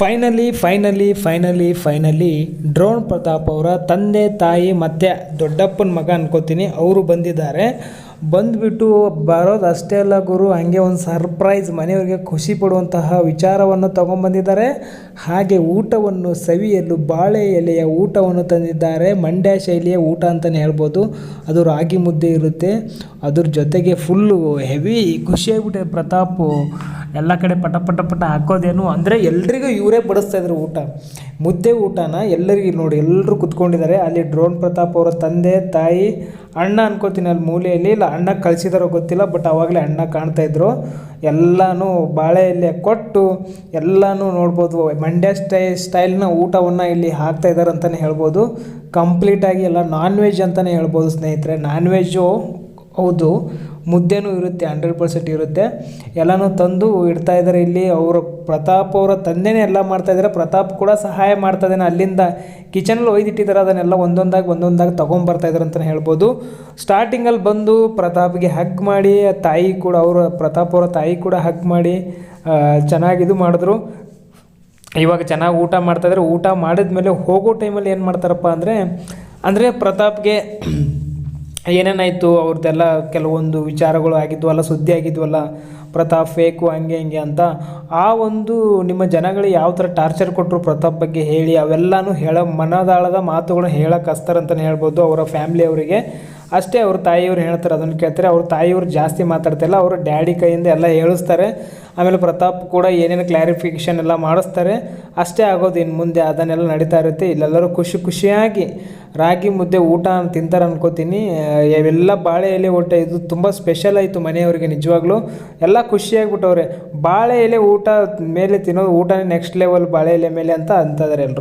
Finally finally finally finally drone Pratap ಅವರ ತಂದೆ, ತಾಯಿ, ಮತ್ತು ದೊಡ್ಡಪ್ಪನ ಮಗ ಅನ್ಕೋತೀನಿ. ಅವರು ಬಂದಿದ್ದಾರೆ. ಬಂದುಬಿಟ್ಟು ಬರೋದು ಅಷ್ಟೇ ಅಲ್ಲ ಗುರು, ಹಾಗೆ ಒಂದು ಸರ್ಪ್ರೈಸ್ ಮನೆಯವರಿಗೆ ಖುಷಿ ಪಡುವಂತಹ ವಿಚಾರವನ್ನು ತಗೊಂಬಂದಿದ್ದಾರೆ. ಹಾಗೆ ಊಟವನ್ನು ಸವಿಯಲು ಬಾಳೆ ಎಲೆಯ ಊಟವನ್ನು ತಂದಿದ್ದಾರೆ. ಮಂಡ್ಯ ಶೈಲಿಯ ಊಟ ಅಂತಲೇ ಹೇಳ್ಬೋದು. ಅದು ರಾಗಿ ಮುದ್ದೆ ಇರುತ್ತೆ. ಅದ್ರ ಜೊತೆಗೆ ಫುಲ್ಲು ಹೆವಿ ಖುಷಿಯಾಗ್ಬಿಟ್ಟೆ ಪ್ರತಾಪು. ಎಲ್ಲ ಕಡೆ ಪಟ ಪಟ ಪಟ ಹಾಕೋದೇನು ಅಂದರೆ ಎಲ್ರಿಗೂ ಇವರೇ ಬಡಿಸ್ತಾ ಇದ್ರು ಊಟ. ಮುದ್ದೆ ಊಟನ ಎಲ್ಲರಿಗೂ ನೋಡಿ ಎಲ್ಲರೂ ಕುತ್ಕೊಂಡಿದ್ದಾರೆ. ಅಲ್ಲಿ ಡ್ರೋನ್ ಪ್ರತಾಪ್ ಅವರ ತಂದೆ, ತಾಯಿ, ಅಣ್ಣ ಅನ್ಕೋತೀನಿ ಅಲ್ಲಿ ಮೂಲೆಯಲ್ಲಿ. ಇಲ್ಲ, ಅಣ್ಣ ಕಳಿಸಿದಾರೋ ಗೊತ್ತಿಲ್ಲ ಬಟ್ ಅವಾಗಲೇ ಅಣ್ಣ ಕಾಣ್ತಾ ಇದ್ರು. ಎಲ್ಲನೂ ಬಾಳೆ ಎಲೆ ಕೊಟ್ಟು ಎಲ್ಲನೂ ನೋಡ್ಬೋದು. ಮಂಡ್ಯ ಸ್ಟೈ, ಸ್ಟೈಲ್ನ ಊಟವನ್ನು ಇಲ್ಲಿ ಹಾಕ್ತಾ ಇದ್ದಾರೆ ಅಂತಲೇ ಹೇಳ್ಬೋದು. ಕಂಪ್ಲೀಟಾಗಿ ಎಲ್ಲ ನಾನ್ ವೆಜ್ ಅಂತಲೇ ಹೇಳ್ಬೋದು ಸ್ನೇಹಿತರೆ. ನಾನ್ ವೆಜ್ಜು ಹೌದು, ಮುದ್ದೆನೂ ಇರುತ್ತೆ ಹಂಡ್ರೆಡ್ ಪರ್ಸೆಂಟ್ ಇರುತ್ತೆ. ಎಲ್ಲನೂ ತಂದು ಇಡ್ತಾ ಇದ್ದಾರೆ ಇಲ್ಲಿ. ಅವರು ಪ್ರತಾಪ್ ಅವರ ತಂದೆನೇ ಎಲ್ಲ ಮಾಡ್ತಾ ಇದ್ದಾರೆ ಪ್ರತಾಪ್ ಕೂಡ ಸಹಾಯ ಮಾಡ್ತಾ ಇದ್ದಾನೆ ಅಲ್ಲಿಂದ ಕಿಚನಲ್ಲಿ ಒಯ್ದಿಟ್ಟಿದ್ದಾರೆ ಅದನ್ನೆಲ್ಲ ಒಂದೊಂದಾಗಿ ಒಂದೊಂದಾಗಿ ತೊಗೊಂಬರ್ತಾ ಇದ್ದಾರೆ ಅಂತಲೇ ಹೇಳ್ಬೋದು. ಸ್ಟಾರ್ಟಿಂಗಲ್ಲಿ ಬಂದು ಪ್ರತಾಪ್ಗೆ ಹಗ್ ಮಾಡಿ, ತಾಯಿ ಕೂಡ ಅವರ, ಪ್ರತಾಪ್ ಅವರ ತಾಯಿ ಕೂಡ ಹಗ್ ಮಾಡಿ ಚೆನ್ನಾಗಿದು ಮಾಡಿದ್ರು. ಇವಾಗ ಚೆನ್ನಾಗಿ ಊಟ ಮಾಡ್ತಾಯಿದ್ರೆ ಊಟ ಮಾಡಿದ್ಮೇಲೆ ಹೋಗೋ ಟೈಮಲ್ಲಿ ಏನು ಮಾಡ್ತಾರಪ್ಪ ಅಂದರೆ ಅಂದರೆ ಪ್ರತಾಪ್ಗೆ ಏನೇನಾಯಿತು, ಅವ್ರದ್ದೆಲ್ಲ ಕೆಲವೊಂದು ವಿಚಾರಗಳು ಆಗಿದ್ವಲ್ಲ, ಸುದ್ದಿ ಆಗಿದ್ವಲ್ಲ, ಪ್ರತಾಪ್ ಫೇಕು ಹಂಗೆ ಹಿಂಗೆ ಅಂತ, ಆ ಒಂದು ನಿಮ್ಮ ಜನಗಳಿಗೆ ಯಾವ ಥರ ಟಾರ್ಚರ್ ಕೊಟ್ಟರು ಪ್ರತಾಪ್ ಬಗ್ಗೆ ಹೇಳಿ, ಅವೆಲ್ಲನೂ ಹೇಳೋ ಮನದಾಳದ ಮಾತುಗಳನ್ನ ಹೇಳೋಕೆ ಹಸ್ತಾರಂತಲೇ ಹೇಳ್ಬೋದು. ಅವರ ಫ್ಯಾಮಿಲಿ ಅವರಿಗೆ ಅಷ್ಟೇ ಅವ್ರ ತಾಯಿಯವ್ರು ಹೇಳ್ತಾರೆ, ಅದನ್ನು ಕೇಳ್ತಾರೆ. ಅವ್ರ ತಾಯಿಯವ್ರು ಜಾಸ್ತಿ ಮಾತಾಡ್ತಿಲ್ಲ ಅವರು ಡ್ಯಾಡಿ ಕೈಯಿಂದ ಎಲ್ಲ ಹೇಳಿಸ್ತಾರೆ. ಆಮೇಲೆ ಪ್ರತಾಪ್ ಕೂಡ ಏನೇನು ಕ್ಲಾರಿಫಿಕೇಷನ್ ಎಲ್ಲ ಮಾಡಿಸ್ತಾರೆ. ಅಷ್ಟೇ ಆಗೋದು ಇನ್ನು ಮುಂದೆ ಅದನ್ನೆಲ್ಲ ನಡೀತಾ ಇರುತ್ತೆ. ಇಲ್ಲೆಲ್ಲರೂ ಖುಷಿ ಖುಷಿಯಾಗಿ ರಾಗಿ ಮುದ್ದೆ ಊಟ ತಿಂತಾರೆ ಅನ್ಕೋತೀನಿ. ಎಲ್ಲ ಬಾಳೆ ಎಲೆ ಊಟ, ಇದು ತುಂಬ ಸ್ಪೆಷಲ್ ಆಯಿತು ಮನೆಯವರಿಗೆ ನಿಜವಾಗ್ಲೂ. ಎಲ್ಲ ಖುಷಿಯಾಗ್ಬಿಟ್ಟವ್ರೆ ಬಾಳೆ ಎಲೆ ಊಟ ಮೇಲೆ ತಿನ್ನೋದು ಊಟನೇ ನೆಕ್ಸ್ಟ್ ಲೆವೆಲ್ ಬಾಳೆ ಎಲೆ ಮೇಲೆ ಅಂತ ಅಂತಿದ್ದಾರೆ ಎಲ್ಲರೂ